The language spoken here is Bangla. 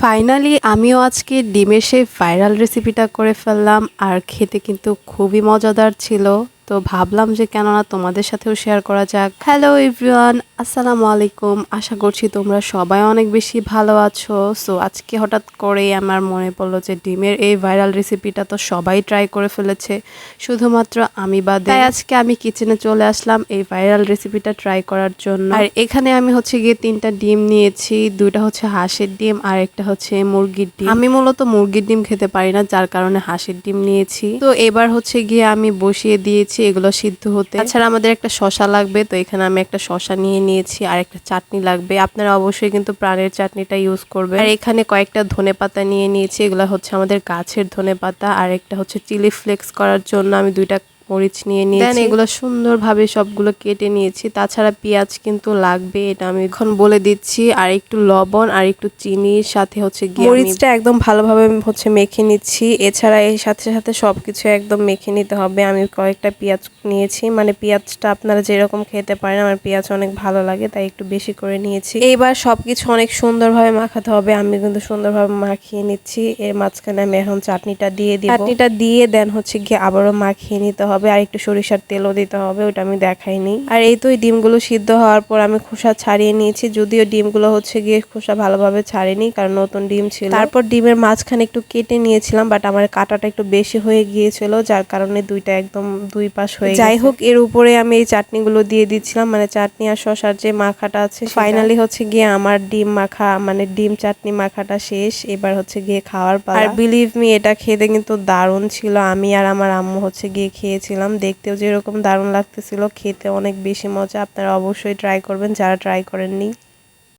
ফাইনালি আমিও আজকে ডিমের সেই ভাইরাল রেসিপিটা করে ফেললাম, আর খেতে কিন্তু খুবই মজাদার ছিল। তো ভাবলাম যে কেননা তোমাদের সাথেও শেয়ার করা যাক। হ্যালো এভরিওয়ান আসসালামু আলাইকুম। আশা করছি তোমরা সবাই অনেক বেশি ভালো আছো। সো আজকে হঠাৎ করে আমার মনে পড়ল যে ডিমের এই ভাইরাল রেসিপিটা তো সবাই ট্রাই করে ফেলেছে। শুধুমাত্র আমি বাদে তাই আজকে আমি কিচেনে চলে আসলাম এই ভাইরাল রেসিপিটা ট্রাই করার জন্য। আর এখানে আমি হচ্ছে গিয়ে তিনটা ডিম নিয়েছি। দুইটা হচ্ছে হাঁসের ডিম আর একটা হচ্ছে মুরগির ডিম। আমি মূলত মুরগির ডিম খেতে পারি না যার কারণে হাঁসের ডিম নিয়েছি। তো এবার হচ্ছে গিয়ে আমি বসিয়ে দিয়েছি এগুলো সিদ্ধ হতে। তাছাড়া আমাদের একটা শশা লাগবে, তো এখানে আমি একটা শশা নিয়ে নিয়েছি আর একটা চাটনি লাগবে। আপনারা অবশ্যই কিন্তু প্রাণের চাটনিটা ইউজ করবে আর এখানে কয়েকটা ধনে পাতা নিয়ে নিয়েছি, এগুলো হচ্ছে আমাদের গাছের ধনে পাতা। আর একটা হচ্ছে চিলি ফ্লেক্স করার জন্য আমি দুইটা মরিচ নিয়ে নিয়েছি। এগুলো সুন্দরভাবে সবগুলো কেটে নিয়েছি। তাছাড়া পেঁয়াজ কিন্তু লাগবে এটা আমি এখন বলে দিচ্ছি। আর একটু লবণ আর একটু চিনির সাথে হচ্ছে গিয়ে মরিচটা একদম ভালোভাবে হচ্ছে মেখে নিচ্ছি। এছাড়া এর সাথে সাথে সব কিছু একদম মেখে নিতে হবে। আমি কয়েকটা পেঁয়াজ নিয়েছি। মানে পেঁয়াজটা আপনারা যেরকম খেতে পারেন আমার পেঁয়াজ অনেক ভালো লাগে তাই একটু বেশি করে নিয়েছি। এইবার সব কিছু অনেক সুন্দরভাবে মাখাতে হবে। আমি কিন্তু সুন্দরভাবে মাখিয়ে নিচ্ছি। এর মাঝখানে আমি এখন চাটনিটা দিয়ে দিই চাটনিটা দিয়ে দেন হচ্ছে গিয়ে আবারও মাখিয়ে নিতে হবে। আর একটু সরিষার তেলও দিতে হবে ওটা আমি দেখাইনি। আর এই তো এই ডিমগুলো সিদ্ধ হওয়ার পর আমি খোসা ছাড়িয়ে নিয়েছি যদিও ডিমগুলো হচ্ছে গিয়ে খোসা ভালোভাবে ছাড়েনি কারণ নতুন ডিম ছিল। তারপর ডিমের মাঝখানে একটু কেটে নিয়েছিলাম বাট আমার কাটাটা একটু বেশি হয়ে গিয়েছিল যার কারণে দুইটা একদম দুই পাশ হয়ে যাই হোক এর উপরে আমি এই চাটনিগুলো দিয়ে দিচ্ছিলাম মানে চাটনি আর শশার যে মাখাটা আছে ফাইনালি হচ্ছে গিয়ে আমার ডিম মাখা মানে ডিম চাটনি মাখাটা শেষ এবার হচ্ছে গিয়ে খাওয়ার পালা। আর বিলিভ মি এটা খেতে কিন্তু দারুণ ছিল আমি আর আমার আম্মু হচ্ছে গিয়ে খেয়েছিলাম দেখতেও যেরকম দারুণ লাগতেছিল, খেতে অনেক বেশি মজা। আপনারা অবশ্যই ট্রাই করবেন, যারা ট্রাই করেননি।